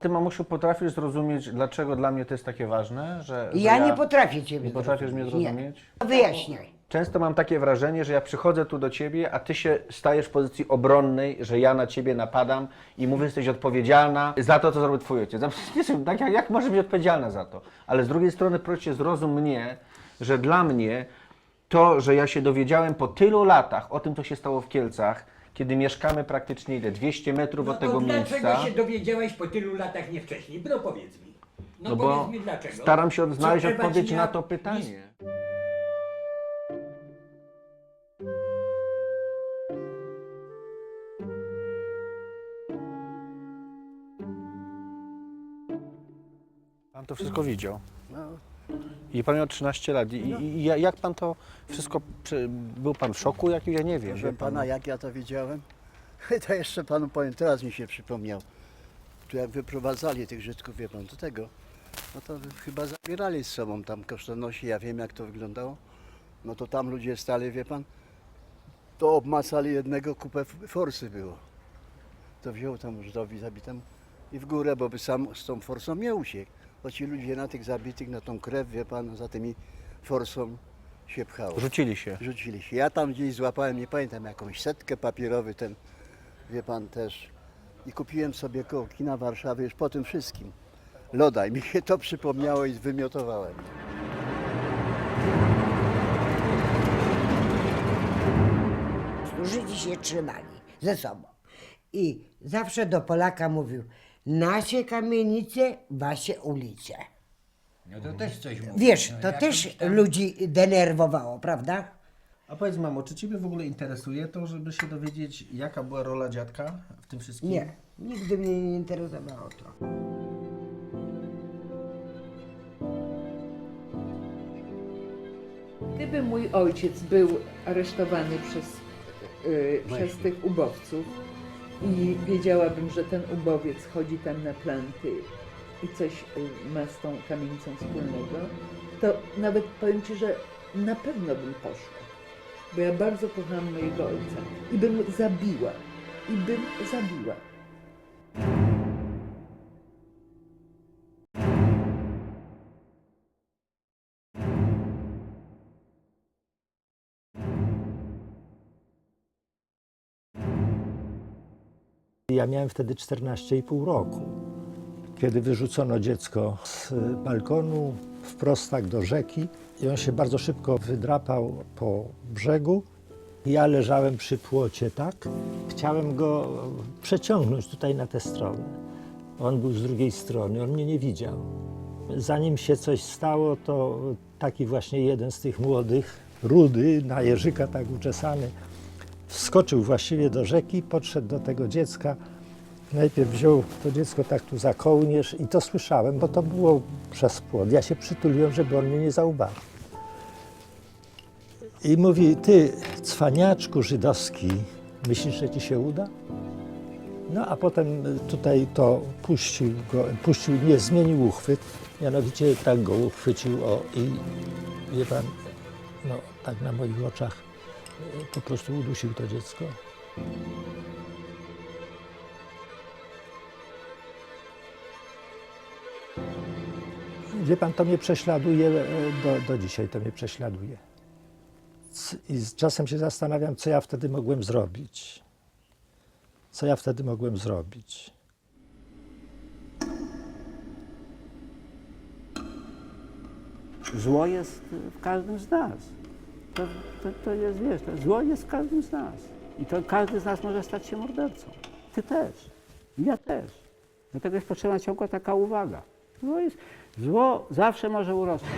Ty, mamusiu, potrafisz zrozumieć, dlaczego dla mnie to jest takie ważne, że, że Ja nie potrafię ciebie Nie potrafisz mnie zrozumieć. Nie. Wyjaśniaj. Często mam takie wrażenie, że ja przychodzę tu do ciebie, a ty się stajesz w pozycji obronnej, że ja na ciebie napadam i mówię, że jesteś odpowiedzialna za to, co zrobił twój ojciec. Ja przecież nie wiem, tak jak, jak może być odpowiedzialna za to? Ale z drugiej strony proszę zrozum mnie, że dla mnie to, że ja się dowiedziałem po tylu latach o tym, co się stało w Kielcach, kiedy mieszkamy praktycznie ile? 200 metrów No od to tego dlaczego miejsca. się dowiedziałeś po tylu latach nie wcześniej? No powiedz mi. No, No powiedz bo mi dlaczego. staram się Ewa odpowiedź na to pytanie. Pan to wszystko widział. I pan miał 13 lat. I, i, i jak pan to wszystko. Był pan w szoku jakimś? Ja nie wiem. Proszę wie pan. pana, jak ja to widziałem? To jeszcze panu powiem, teraz mi się przypomniał. Tu jak wyprowadzali tych Żydków, wie pan, do tego, no to chyba zabierali z sobą tam kosztonosi, ja wiem jak to wyglądało. No to tam ludzie stali, wie pan, to obmacali jednego, kupę forsy było. To wziął tam Żydowi zabitemu i w górę, bo by sam z tą forsą nie uciekł. Bo ci ludzie na tych zabitych, na tą krew, wie pan, za tymi forsą się pchało Rzucili się. rzucili się. Ja tam gdzieś złapałem, nie pamiętam, jakąś setkę papierowy ten, wie pan też. I kupiłem sobie koło kina Warszawy już po tym wszystkim. Loda i mi się to przypomniało i wymiotowałem. Żydzi się trzymali ze sobą. I zawsze do Polaka mówił, nasze kamienice, wasze ulice. No to też coś mówi. Wiesz, no, to też tam- ludzi denerwowało, prawda? A powiedz mamo, czy Ciebie w ogóle interesuje to, żeby się dowiedzieć, jaka była rola dziadka w tym wszystkim? Nie, nigdy mnie nie interesowało to. Gdyby mój ojciec był aresztowany przez, yy, przez tych ubowców i wiedziałabym, że ten ubowiec chodzi tam na planty i coś yy, ma z tą kamienicą wspólnego, to nawet powiem Ci, że na pewno bym poszła. Bo ja bardzo kocham mojego ojca i bym zabiła. I bym zabiła. Ja miałem wtedy 14,5 roku, kiedy wyrzucono dziecko z balkonu wprost tak do rzeki i on się bardzo szybko wydrapał po brzegu. Ja leżałem przy płocie, tak? Chciałem go przeciągnąć tutaj na tę stronę. On był z drugiej strony, on mnie nie widział. Zanim się coś stało, to taki właśnie jeden z tych młodych, rudy, na jeżyka tak uczesany, wskoczył właściwie do rzeki, podszedł do tego dziecka. Najpierw wziął to dziecko tak tu za kołnierz i to słyszałem, bo to było przez płot. Ja się przytuliłem, żeby on mnie nie zauważył. I mówi, ty cwaniaczku żydowski, myślisz, że ci się uda? No a potem tutaj to puścił go, puścił, nie, zmienił uchwyt, mianowicie tak go uchwycił, o i wie pan, no tak na moich oczach po prostu udusił to dziecko. Wie pan, to mnie prześladuje, e, do, do dzisiaj to mnie prześladuje. I czasem się zastanawiam, co ja wtedy mogłem zrobić. Co ja wtedy mogłem zrobić. Zło jest w każdym z nas. To, to, to jest, wiesz, to zło jest w każdym z nas. I to każdy z nas może stać się mordercą. Ty też. Ja też. Dlatego jest potrzebna ciągła taka uwaga. Zło, jest, zło zawsze może urosnąć.